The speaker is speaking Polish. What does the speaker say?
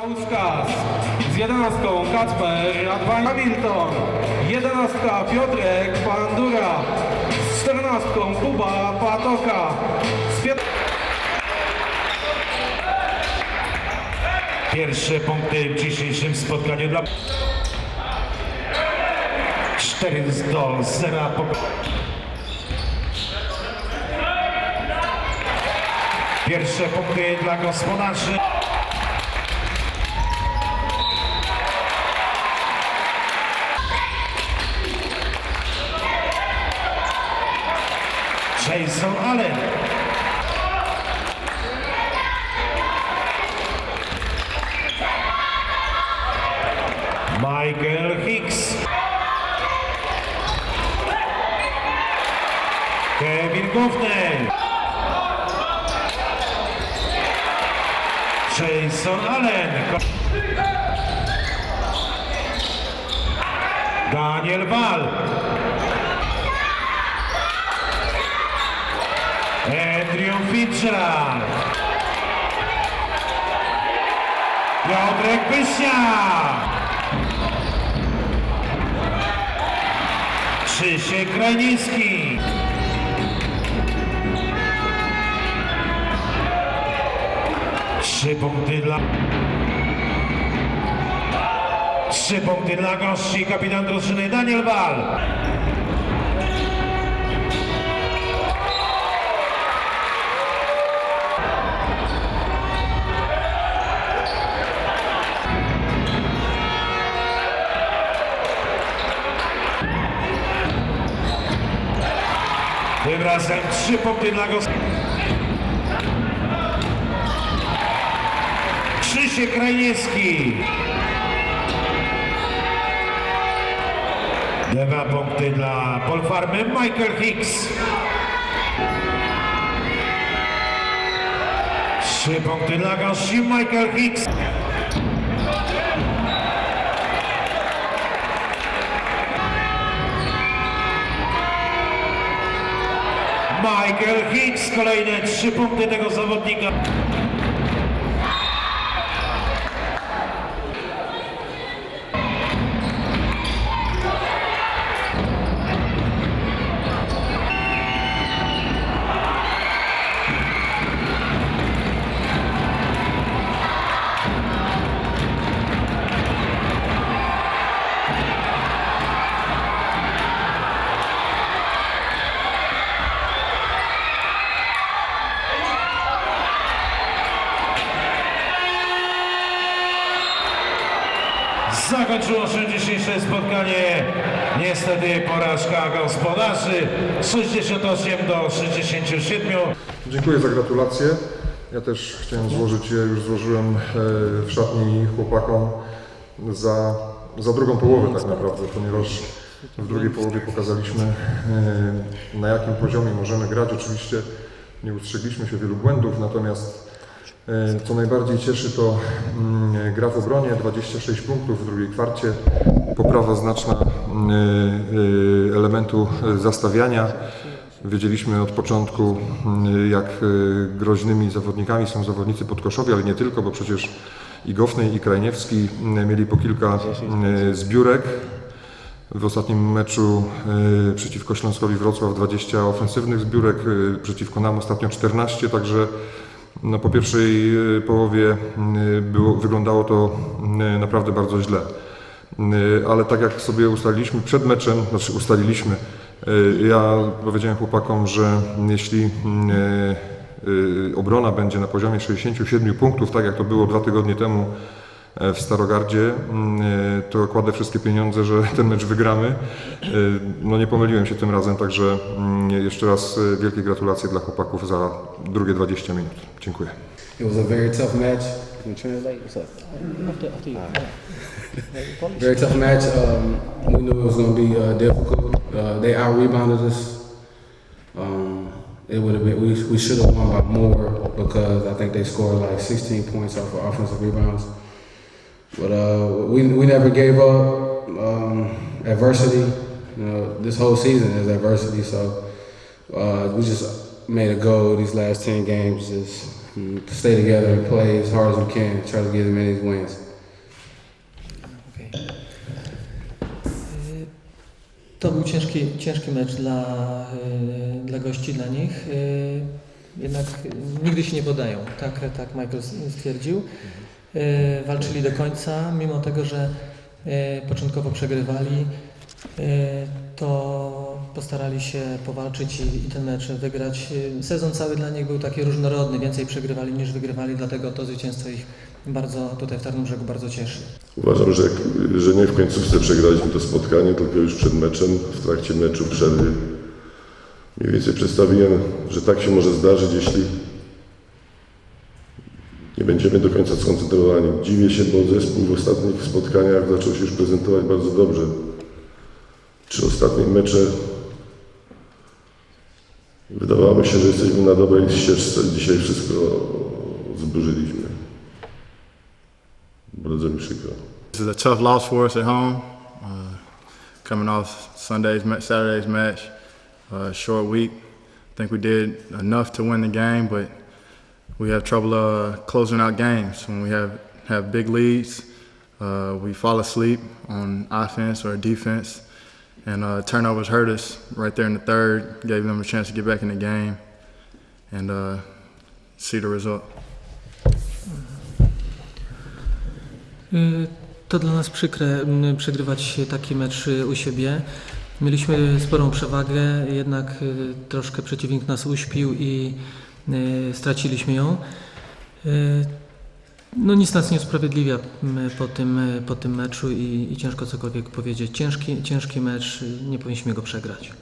Kałuszkas z jedenastką Kacper Radwan Hamilton, jedenastka Piotrek Pandura, z czternastką Kuba Patoka. Pierwsze punkty w dzisiejszym spotkaniu dla 4 do 0 po... Pierwsze punkty dla gospodarzy. Jason Allen. Michael Hicks. Kevin Gufner. Jason Allen. Daniel Wal. Fitzgerald. Piotrek Pysia. Krzysiek Krajnicki. Trzy punkty dla... Trzy punkty dla gości, kapitan drużyny Daniel Wal. Razem trzy punkty dla gości. Krzysiek Krajniewski. Dwa punkty dla Polfarmy Michael Hicks. Trzy punkty dla gości Michael Hicks. Michael Hicks, kolejne trzy punkty tego zawodnika. Zakończyło się dzisiejsze spotkanie. Niestety porażka gospodarzy 68 do 67. Dziękuję za gratulacje. Ja też chciałem złożyć je, już złożyłem e, w szatni chłopakom za, za drugą połowę tak naprawdę, ponieważ w drugiej połowie pokazaliśmy e, na jakim poziomie możemy grać. Oczywiście nie ustrzegliśmy się wielu błędów, natomiast co najbardziej cieszy to mm, gra w obronie, 26 punktów w drugiej kwarcie, poprawa znaczna e, elementu e, zastawiania. Wiedzieliśmy od początku, mm, jak groźnymi zawodnikami są zawodnicy podkoszowi, ale nie tylko, bo przecież i Gofnej, i Krajniewski mm, mieli po kilka zbiórek. W ostatnim meczu przeciwko Śląskowi Wrocław 20 ofensywnych zbiórek, przeciwko nam ostatnio 14, także no, po pierwszej y, połowie było, wyglądało to naprawdę bardzo źle. Ale tak jak sobie ustaliliśmy przed meczem, znaczy ustaliliśmy, y, ja powiedziałem chłopakom, że jeśli y, obrona będzie na poziomie 67 punktów, tak jak to było dwa tygodnie temu e, w Starogardzie, y, to kładę wszystkie pieniądze, że ten mecz wygramy. Y, No nie pomyliłem się tym razem, także y, jeszcze raz wielkie gratulacje dla chłopaków za drugie 20 minut. Dziękuję. It was a very tough match. Can you translate? What's up? After, after you. Very tough match. Um, we knew it was going to be uh, difficult. Uh, they out rebounded us. Um, it would have been. We, we should have won by more because I think they scored like 16 points off of offensive rebounds. But uh, we we never gave up. Um, adversity. You know, this whole season is adversity. So uh, we just made a goal these last 10 games. Just stay together and play as hard as we can, try to get as many wins. Okej. Y, To był ciężki, ciężki mecz dla, dla gości, dla nich. Jednak nigdy się nie podają, tak, tak Michael stwierdził. Y, Walczyli do końca, mimo tego, że y, początkowo przegrywali, y, to postarali się powalczyć i, ten mecz wygrać. Sezon cały dla nich był taki różnorodny, więcej przegrywali niż wygrywali, dlatego to zwycięstwo ich bardzo tutaj w Tarnobrzegu bardzo cieszy. Uważam, że, że nie w końcówce przegraliśmy to spotkanie, tylko już przed meczem, w trakcie meczu, przerwy. Mniej więcej przedstawiłem, że tak się może zdarzyć, jeśli nie będziemy do końca skoncentrowani. Dziwię się, bo zespół w ostatnich spotkaniach zaczął się już prezentować bardzo dobrze. Trzy ostatnie mecze wydawało się, że jesteśmy na dobrej ścieżce. Dzisiaj wszystko zburzyliśmy. Bardzo mi przykro. This is a tough loss for us at home. Uh, coming off Sunday's, ma- Saturday's match, uh, short week. I think we did enough to win the game, but we have trouble uh, closing out games when we have have big leads. Uh, we fall asleep on offense or defense, and uh, turnovers hurt us right there in the third. Gave them a chance to get back in the game and uh, see the result. To dla nas przykre przegrywać taki mecz u siebie. Mieliśmy sporą przewagę, jednak troszkę przeciwnik nas uśpił i straciliśmy ją. Y, No nic nas nie usprawiedliwia po tym, y, po tym meczu i, i ciężko cokolwiek powiedzieć. Ciężki, ciężki mecz, nie powinniśmy go przegrać.